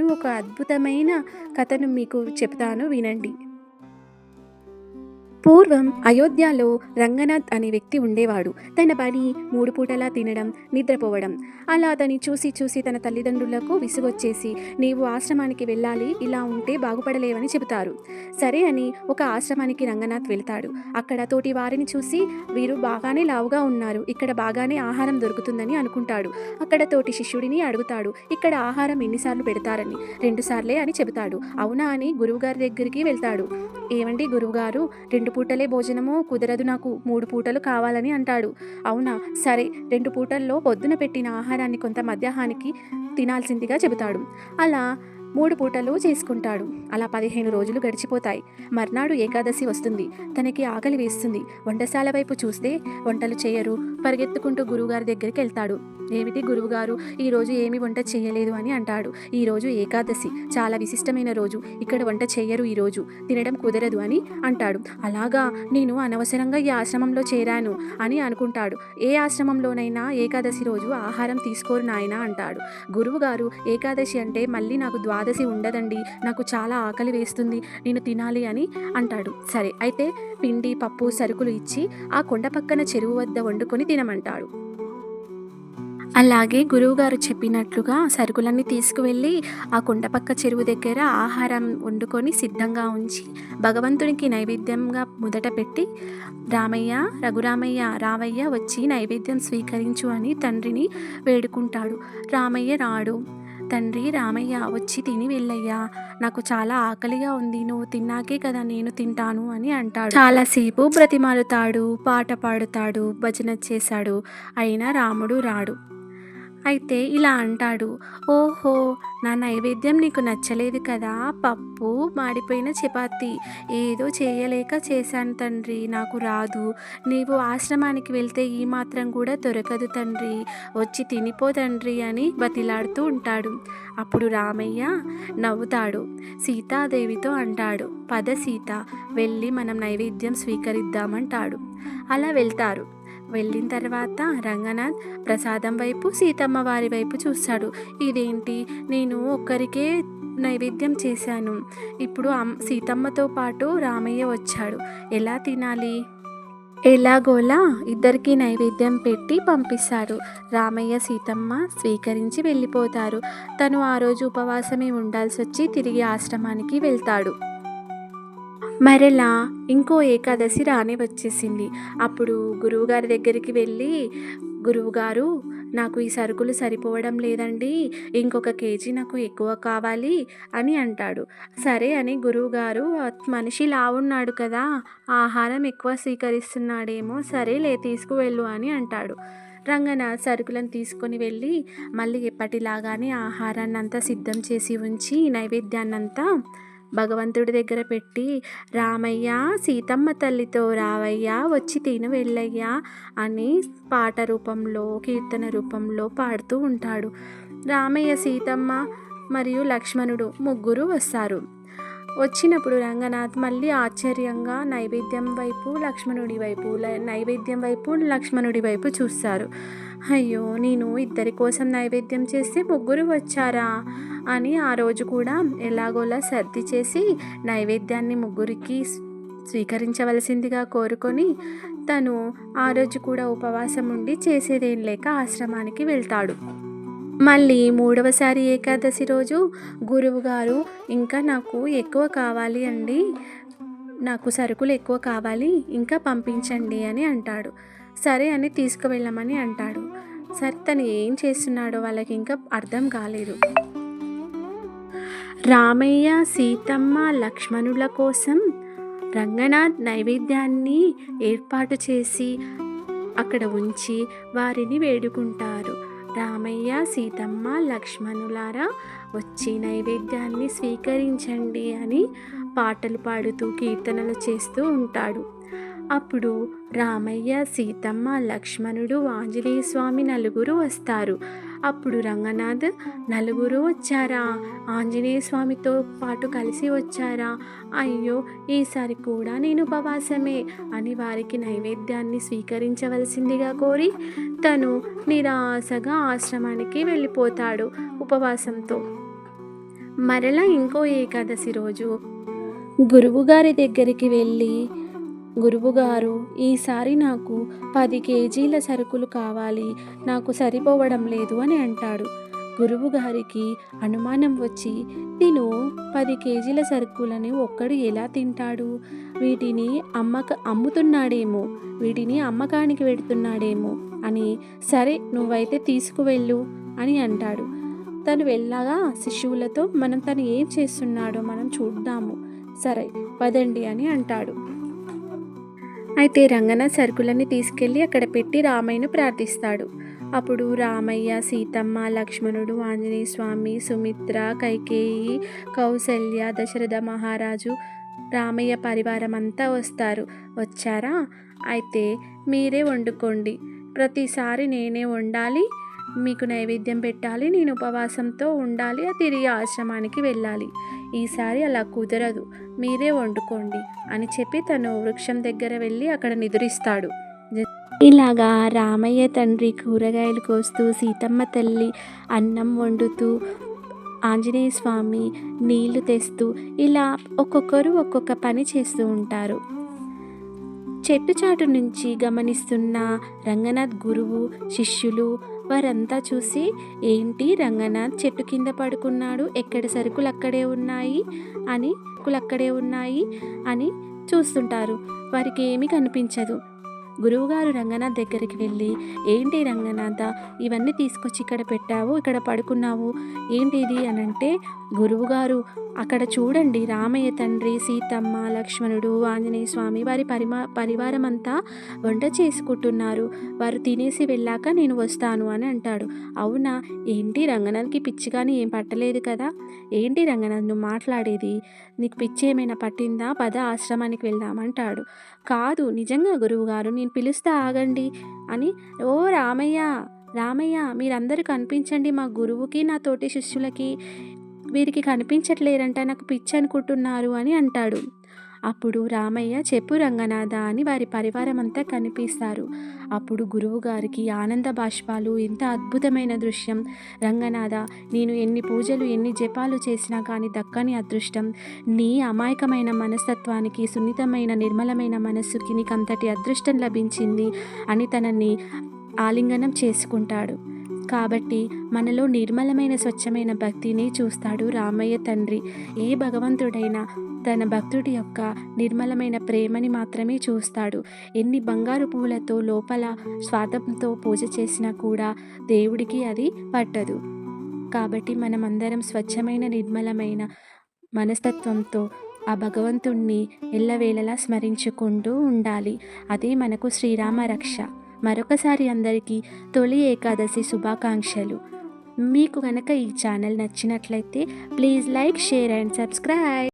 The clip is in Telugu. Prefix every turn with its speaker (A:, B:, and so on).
A: నేను ఒక అద్భుతమైన కథను మీకు చెప్తాను వినండి. పూర్వం అయోధ్యలో రంగనాథ్ అనే వ్యక్తి ఉండేవాడు. తన పని మూడు పూటలా తినడం నిద్రపోవడం. అలా అతని చూసి చూసి తన తల్లిదండ్రులకు విసుగొచ్చేసి నీవు ఆశ్రమానికి వెళ్ళాలి ఇలా ఉంటే బాగుపడలేవని చెబుతారు. సరే అని ఒక ఆశ్రమానికి రంగనాథ్ వెళ్తాడు. అక్కడ తోటి వారిని చూసి వీరు బాగానే లావుగా ఉన్నారు. ఇక్కడ బాగానే ఆహారం దొరుకుతుందని అనుకుంటాడు. అక్కడ తోటి శిష్యుడిని అడుగుతాడు. ఇక్కడ ఆహారం ఎన్నిసార్లు పెడతారని. రెండుసార్లే అని చెబుతాడు. అవునా అని గురువుగారి దగ్గరికి వెళ్తాడు. ఏమండి గురువుగారు? రెండు పూటలే భోజనము? కుదరదు నాకు. మూడు పూటలు కావాలని అంటాడు. అవునా? సరే. రెండు పూటల్లో పొద్దున పెట్టిన ఆహారాన్ని కొంత మధ్యాహ్నానికి తినాల్సిందిగా చెబుతాడు. అలా మూడు పూటలు చేసుకుంటాడు. అలా పదిహేను రోజులు గడిచిపోతాయి. మర్నాడు ఏకాదశి వస్తుంది. తనకి ఆకలి వేస్తుంది. వంటశాల వైపు చూస్తే వంటలు చేయరు. పరిగెత్తుకుంటూ గురువుగారి దగ్గరికి వెళ్తాడు. ఏమిటి గురువుగారు? ఈరోజు ఏమి వంట చేయలేదు అని అంటాడు. ఈరోజు ఏకాదశి. చాలా విశిష్టమైన రోజు. ఇక్కడ వంట చేయరు ఈరోజు తినడం కుదరదు అని అంటాడు. అలాగా? నేను అనవసరంగా ఈ ఆశ్రమంలో చేరాను అని అనుకుంటాడు. ఏ ఆశ్రమంలోనైనా ఏకాదశి రోజు ఆహారం తీసుకోరు నాయన అంటాడు. గురువుగారు ఏకాదశి అంటే మళ్ళీ నాకు ద్వాదశి ఉండదండి. నాకు చాలా ఆకలి వేస్తుంది. నేను తినాలి అని అంటాడు. సరే అయితే పిండి పప్పు సరుకులు ఇచ్చి ఆ కొండ పక్కన చెరువు వద్ద వండుకొని తినమంటాడు. అలాగే గురువుగారు చెప్పినట్లుగా సరుకులన్నీ తీసుకువెళ్ళి ఆ కొండపక్క చెరువు దగ్గర ఆహారం వండుకొని సిద్ధంగా ఉంచి భగవంతునికి నైవేద్యంగా మొదట పెట్టి రామయ్య రఘురామయ్య రావయ్య వచ్చి నైవేద్యం స్వీకరించు అని తండ్రిని వేడుకుంటాడు. రామయ్య రాడు. తండ్రి రామయ్య వచ్చి తిని వెళ్ళయ్యా. నాకు చాలా ఆకలిగా ఉంది. నువ్వు తిన్నాకే కదా నేను తింటాను అని అంటాడు. చాలాసేపు బ్రతిమాలుతాడు పాట పాడుతాడు భజన చేశాడు. అయినా రాముడు రాడు. అయితే ఇలా అంటాడు ఓహో నా నైవేద్యం నీకు నచ్చలేదు కదా పప్పు మాడిపోయిన చపాతి. ఏదో చేయలేక చేశాను తండ్రి నాకు రాదు. నీవు ఆశ్రమానికి వెళ్తే ఈ మాత్రం కూడా దొరకదు తండ్రి. వచ్చి తినిపో తండ్రి అని బతిలాడుతూ ఉంటాడు. అప్పుడు రామయ్య నవ్వుతాడు సీతాదేవితో అంటాడు పద సీత వెళ్ళి మనం నైవేద్యం స్వీకరిద్దామంటాడు. అలా వెళ్తారు. వెళ్ళిన తర్వాత రంగనాథ్ ప్రసాదం వైపు సీతమ్మ వారి వైపు చూస్తాడు. ఇదేంటి? నేను ఒక్కరికే నైవేద్యం చేశాను. ఇప్పుడు సీతమ్మతో పాటు రామయ్య వచ్చాడు. ఎలా తినాలి? ఎలాగోలా ఇద్దరికి నైవేద్యం పెట్టి పంపిస్తారు. రామయ్య సీతమ్మ స్వీకరించి వెళ్ళిపోతారు. తను ఆ రోజు ఉపవాసమే ఉండాల్సి వచ్చి తిరిగి ఆశ్రమానికి వెళ్తాడు. మరలా ఇంకో ఏకాదశి రానే వచ్చేసింది. అప్పుడు గురువుగారి దగ్గరికి వెళ్ళి గురువుగారు నాకు ఈ సరుకులు సరిపోవడం లేదండి. ఇంకొక కేజీ నాకు ఎక్కువ కావాలి అని అంటాడు. సరే అని గురువుగారు మనిషి లావున్నాడు కదా ఆహారం ఎక్కువ స్వీకరిస్తున్నాడేమో సరేలే తీసుకువెళ్ళు అని అంటాడు. రంగన సరుకులను తీసుకొని వెళ్ళి మళ్ళీ ఎప్పటిలాగానే ఆహారాన్ని అంతా సిద్ధం చేసి ఉంచి నైవేద్యాన్నంతా భగవంతుడి దగ్గర పెట్టి రామయ్య సీతమ్మ తల్లితో రావయ్య వచ్చి తిను వెళ్ళయ్యా అని పాట రూపంలో కీర్తన రూపంలో పాడుతూ ఉంటాడు. రామయ్య సీతమ్మ మరియు లక్ష్మణుడు ముగ్గురు వస్తారు. వచ్చినప్పుడు రంగనాథ్ మళ్ళీ ఆశ్చర్యంగా నైవేద్యం వైపు లక్ష్మణుడి వైపు ల- నైవేద్యం వైపు లక్ష్మణుడి వైపు చూస్తారు. అయ్యో నేను ఇద్దరి కోసం నైవేద్యం చేస్తే ముగ్గురు వచ్చారా? అని ఆ రోజు కూడా ఎలాగోలా సర్ది చేసి నైవేద్యాన్ని ముగ్గురికి స్వీకరించవలసిందిగా కోరుకొని తను ఆ రోజు కూడా ఉపవాసం ఉండి చేసేదేం లేక ఆశ్రమానికి వెళ్తాడు. మళ్ళీ మూడవసారి ఏకాదశి రోజు గురువుగారు ఇంకా నాకు ఎక్కువ కావాలి అండి. నాకు సరుకులు ఎక్కువ కావాలి ఇంకా పంపించండి అని అంటాడు. సరే అని తీసుకువెళ్ళమని అంటాడు. సరే తను ఏం చేస్తున్నాడో వాళ్ళకి ఇంకా అర్థం కాలేదు. రామయ్య సీతమ్మ లక్ష్మణుల కోసం రంగనాథ్ నైవేద్యాన్ని ఏర్పాటు చేసి అక్కడ ఉంచి వారిని వేడుకుంటారు. రామయ్య సీతమ్మ లక్ష్మణులారా వచ్చి నైవేద్యాన్ని స్వీకరించండి అని పాటలు పాడుతూ కీర్తనలు చేస్తూ ఉంటాడు. అప్పుడు రామయ్య సీతమ్మ లక్ష్మణుడు ఆంజనేయ స్వామి నలుగురు వస్తారు. అప్పుడు రంగనాథ్ నలుగురు వచ్చారా? ఆంజనేయ స్వామితో పాటు కలిసి వచ్చారా? అయ్యో ఈసారి కూడా నేను ఉపవాసమే అని వారికి నైవేద్యాన్ని స్వీకరించవలసిందిగా కోరి తను నిరాశగా ఆశ్రమానికి వెళ్ళిపోతాడు ఉపవాసంతో. మరలా ఇంకో ఏకాదశి రోజు గురువుగారి దగ్గరికి వెళ్ళి గురువుగారు ఈసారి నాకు పది కేజీల సరుకులు కావాలి నాకు సరిపోవడం లేదు అని అంటాడు. గురువుగారికి అనుమానం వచ్చి తిను పది కేజీల సరుకులని ఒక్కడు ఎలా తింటాడు? వీటిని అమ్మక అమ్ముతున్నాడేమో వీటిని అమ్మకానికి పెడుతున్నాడేమో అని సరే నువ్వైతే తీసుకువెళ్ళు అని అంటాడు. తను వెళ్ళగా శిశువులతో మనం తను ఏం చేస్తున్నాడో మనం చూద్దాము సరే పదండి అని అంటాడు. అయితే రంగనాథ్ సరుకులన్నీ తీసుకెళ్ళి అక్కడ పెట్టి రామయ్యను ప్రార్థిస్తాడు. అప్పుడు రామయ్య సీతమ్మ లక్ష్మణుడు ఆంజనేయ స్వామి సుమిత్ర కైకేయి కౌసల్య దశరథ మహారాజు రామయ్య పరివారం అంతా వస్తారు. వచ్చారా? అయితే మీరే వండుకోండి. ప్రతిసారి నేనే వండాలి. మీకు నైవేద్యం పెట్టాలి నేను ఉపవాసంతో ఉండాలి తిరిగి ఆశ్రమానికి వెళ్ళాలి. ఈసారి అలా కుదరదు మీరే వండుకోండి అని చెప్పి తను వృక్షం దగ్గర వెళ్ళి అక్కడ నిద్రిస్తాడు. ఇలాగా రామయ్య తండ్రి కూరగాయలు కోస్తూ సీతమ్మ తల్లి అన్నం వండుతూ ఆంజనేయ స్వామి నీళ్ళు తెస్తూ ఇలా ఒక్కొక్కరు ఒక్కొక్క పని చేస్తూ ఉంటారు. చెట్టు చాటు నుంచి గమనిస్తున్న రంగనాథ్ గురువు శిష్యులు వారంతా చూసి ఏంటి రంగనాథ్ చెట్టు కింద పడుకున్నాడు? ఎక్కడ సరుకులు అక్కడే ఉన్నాయి? అని సరుకులు అక్కడే ఉన్నాయి అని చూస్తుంటారు. వారికి ఏమీ కనిపించదు. గురువుగారు రంగనాథ్ దగ్గరికి వెళ్ళి ఏంటి రంగనాథ ఇవన్నీ తీసుకొచ్చి ఇక్కడ పెట్టావు ఇక్కడ పడుకున్నావు? ఏంటి ఇది అని అంటే గురువుగారు అక్కడ చూడండి రామయ్య తండ్రి సీతమ్మ లక్ష్మణుడు ఆంజనేయ స్వామి వారి పరిమా పరివారం అంతా వంట చేసుకుంటున్నారు. వారు తినేసి వెళ్ళాక నేను వస్తాను అని అంటాడు. అవునా? ఏంటి రంగనాథ్కి పిచ్చి కానీ ఏం పట్టలేదు కదా? ఏంటి రంగనాథ్ నువ్వు మాట్లాడేది? నీకు పిచ్చి ఏమైనా పట్టిందా? పద ఆశ్రమానికి వెళ్దామంటాడు కాదు నిజంగా గురువుగారు నేను పిలుస్తా ఆగండి అని ఓ రామయ్య రామయ్య మీరందరూ కనిపించండి. మా గురువుకి నా తోటి శిష్యులకి వీరికి కనిపించట్లేరంట నాకు పిచ్చి అనుకుంటున్నారు అని అంటాడు. అప్పుడు రామయ్య చెప్పు రంగనాథ అని వారి పరివారం అంతా కనిపిస్తారు. అప్పుడు గురువు గారికి ఆనంద బాష్పాలు ఇంత అద్భుతమైన దృశ్యం. రంగనాథ నేను ఎన్ని పూజలు ఎన్ని జపాలు చేసినా కానీ దక్కని అదృష్టం. నీ అమాయకమైన మనస్తత్వానికి సున్నితమైన నిర్మలమైన మనస్సుకి నీకంతటి అదృష్టం లభించింది అని తనని ఆలింగనం చేసుకుంటాడు. కాబట్టి మనలో నిర్మలమైన స్వచ్ఛమైన భక్తిని చూస్తాడు రామయ్య తండ్రి. ఏ భగవంతుడైనా తన భక్తుడి యొక్క నిర్మలమైన ప్రేమని మాత్రమే చూస్తాడు. ఎన్ని బంగారు పువ్వులతో లోపల స్వార్థంతో పూజ చేసినా కూడా దేవుడికి అది పట్టదు. కాబట్టి మనమందరం స్వచ్ఛమైన నిర్మలమైన మనస్తత్వంతో ఆ భగవంతుణ్ణి ఎల్లవేళలా స్మరించుకుంటూ ఉండాలి. అదే మనకు శ్రీరామ రక్ష మరొకసారి అందరికీ తొలి ఏకాదశి శుభాకాంక్షలు. మీకు కనుక ఈ ఛానల్ నచ్చినట్లయితే please like share and subscribe.